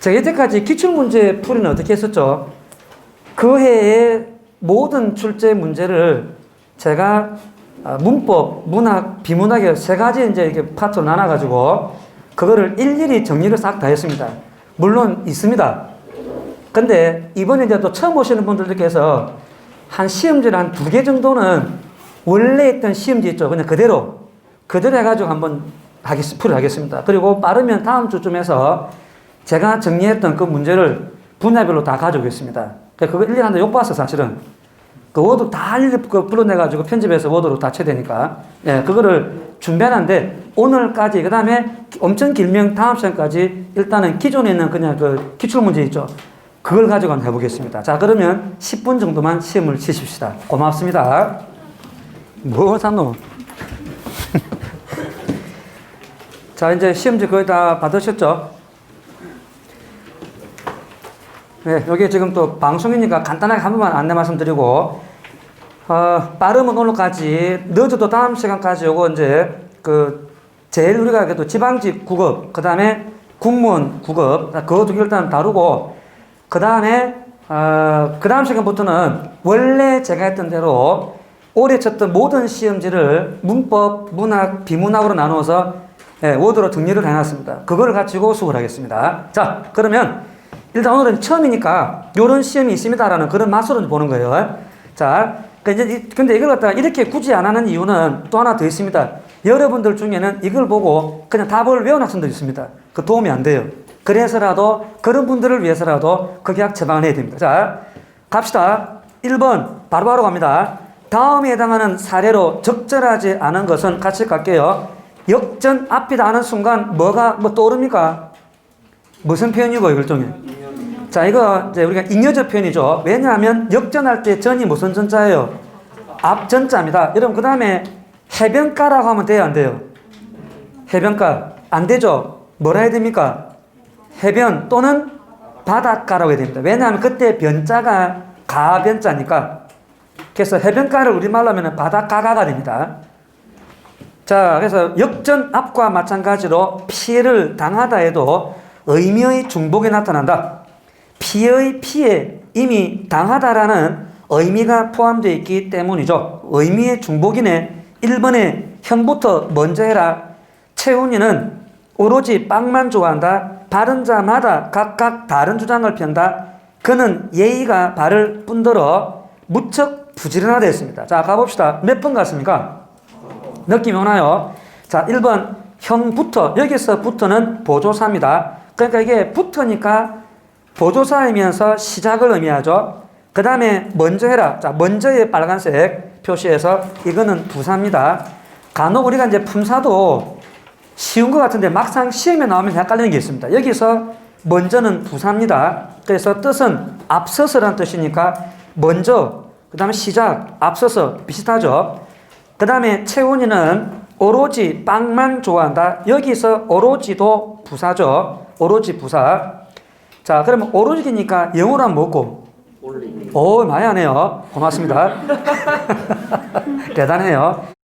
제가 이때까지 기출문제 풀이는 어떻게 했었죠? 그 해의 모든 출제 문제를 제가 아, 문법, 문학, 비문학의 세 가지 이제 이렇게 파트로 나눠가지고 그거를 일일이 정리를 싹 다 했습니다. 물론 있습니다. 근데 이번에 이제 또 처음 오시는 분들께서 한 시험지를 한 두 개 정도는 원래 있던 시험지 있죠. 그냥 그대로, 그대로 해가지고 한번 하겠, 풀이 하겠습니다. 그리고 빠르면 다음 주쯤에서 제가 정리했던 그 문제를 분야별로 다 가져오겠습니다. 그거 1년 한다 욕 봤어, 사실은. 그 워드 다그 불러내가지고 편집해서 워드로 다 쳐대니까. 예, 그거를 준비하는데 오늘까지, 그 다음에 엄청 길면 다음 시간까지 일단은 기존에 있는 그냥 그 기출문제 있죠. 그걸 가지고 한번 해보겠습니다. 자, 그러면 10분 정도만 시험을 치십시다. 고맙습니다. 뭐, 삼놈. 자, 이제 시험지 거의 다 받으셨죠? 네, 여기 지금 또 방송이니까 간단하게 한 번만 안내 말씀드리고, 어, 빠르면 오늘까지, 늦어도 다음 시간까지 요거 이제, 그, 제일 우리가 그래도 지방직 국업, 그 다음에 그거 두 개 일단 다루고, 그 다음에, 어, 그 다음 시간부터는 원래 제가 했던 대로 올해 쳤던 모든 시험지를 문법, 문학, 비문학으로 나누어서 예, 워드로 정리를 해놨습니다. 그걸 가지고 수업을 하겠습니다. 자, 그러면 일단 오늘은 처음이니까 이런 시험이 있습니다라는 그런 맛으로 보는 거예요. 자, 그 이- 근데 이걸 갖다가 이렇게 굳이 안 하는 이유는 또 하나 더 있습니다. 여러분들 중에는 이걸 보고 그냥 답을 외운 학생들 있습니다. 그 도움이 안 돼요. 그래서라도 그런 분들을 위해서라도 그 계약 처방을 해야 됩니다. 자, 갑시다. 1번 바로 바로 갑니다. 다음에 해당하는 사례로 적절하지 않은 것은 같이 갈게요. 역전 앞이다 하는 순간 뭐가 뭐 떠오릅니까? 무슨 표현이고 일종의? 자, 이거 이제 우리가 잉여적 표현이죠. 왜냐하면 역전할 때 전이 무슨 전자예요? 앞전자입니다. 여러분 그 다음에 해변가라고 하면 돼요, 안 돼요? 해변가 안 되죠? 뭐라 해야 됩니까? 해변 또는 바닷가라고 해야 됩니다. 왜냐하면 그때 변자가 가변자니까. 그래서 해변가를 우리말로 하면 바닷가가가 됩니다. 자, 그래서 역전 앞과 마찬가지로 피해를 당하다 해도 의미의 중복이 나타난다. 피해의 피해, 이미 당하다라는 의미가 포함되어 있기 때문이죠. 의미의 중복이네. 1번에 형부터 먼저 해라. 채훈이는 오로지 빵만 좋아한다. 바른 자마다 각각 다른 주장을 편다. 그는 예의가 바를 뿐더러 무척 부지런하다 했습니다. 자, 가봅시다. 몇번 같습니까? 느낌이 오나요? 자, 1번 형부터 여기서 부터는 보조사입니다. 그러니까 이게 부터니까 보조사이면서 시작을 의미하죠. 그 다음에 먼저 해라. 자, 먼저의 빨간색 표시해서 이거는 부사입니다. 간혹 우리가 이제 품사도 쉬운 것 같은데 막상 시험에 나오면 헷갈리는 게 있습니다. 여기서 먼저는 부사입니다. 그래서 뜻은 앞서서라는 뜻이니까 먼저, 그 다음에 시작, 앞서서 비슷하죠. 그 다음에 채훈이는 오로지 빵만 좋아한다. 여기서 오로지도 부사죠. 오로지 부사. 자, 그러면 오로지니까 영어로 하면 뭐고? 오, 많이 하네요. 고맙습니다. 대단해요.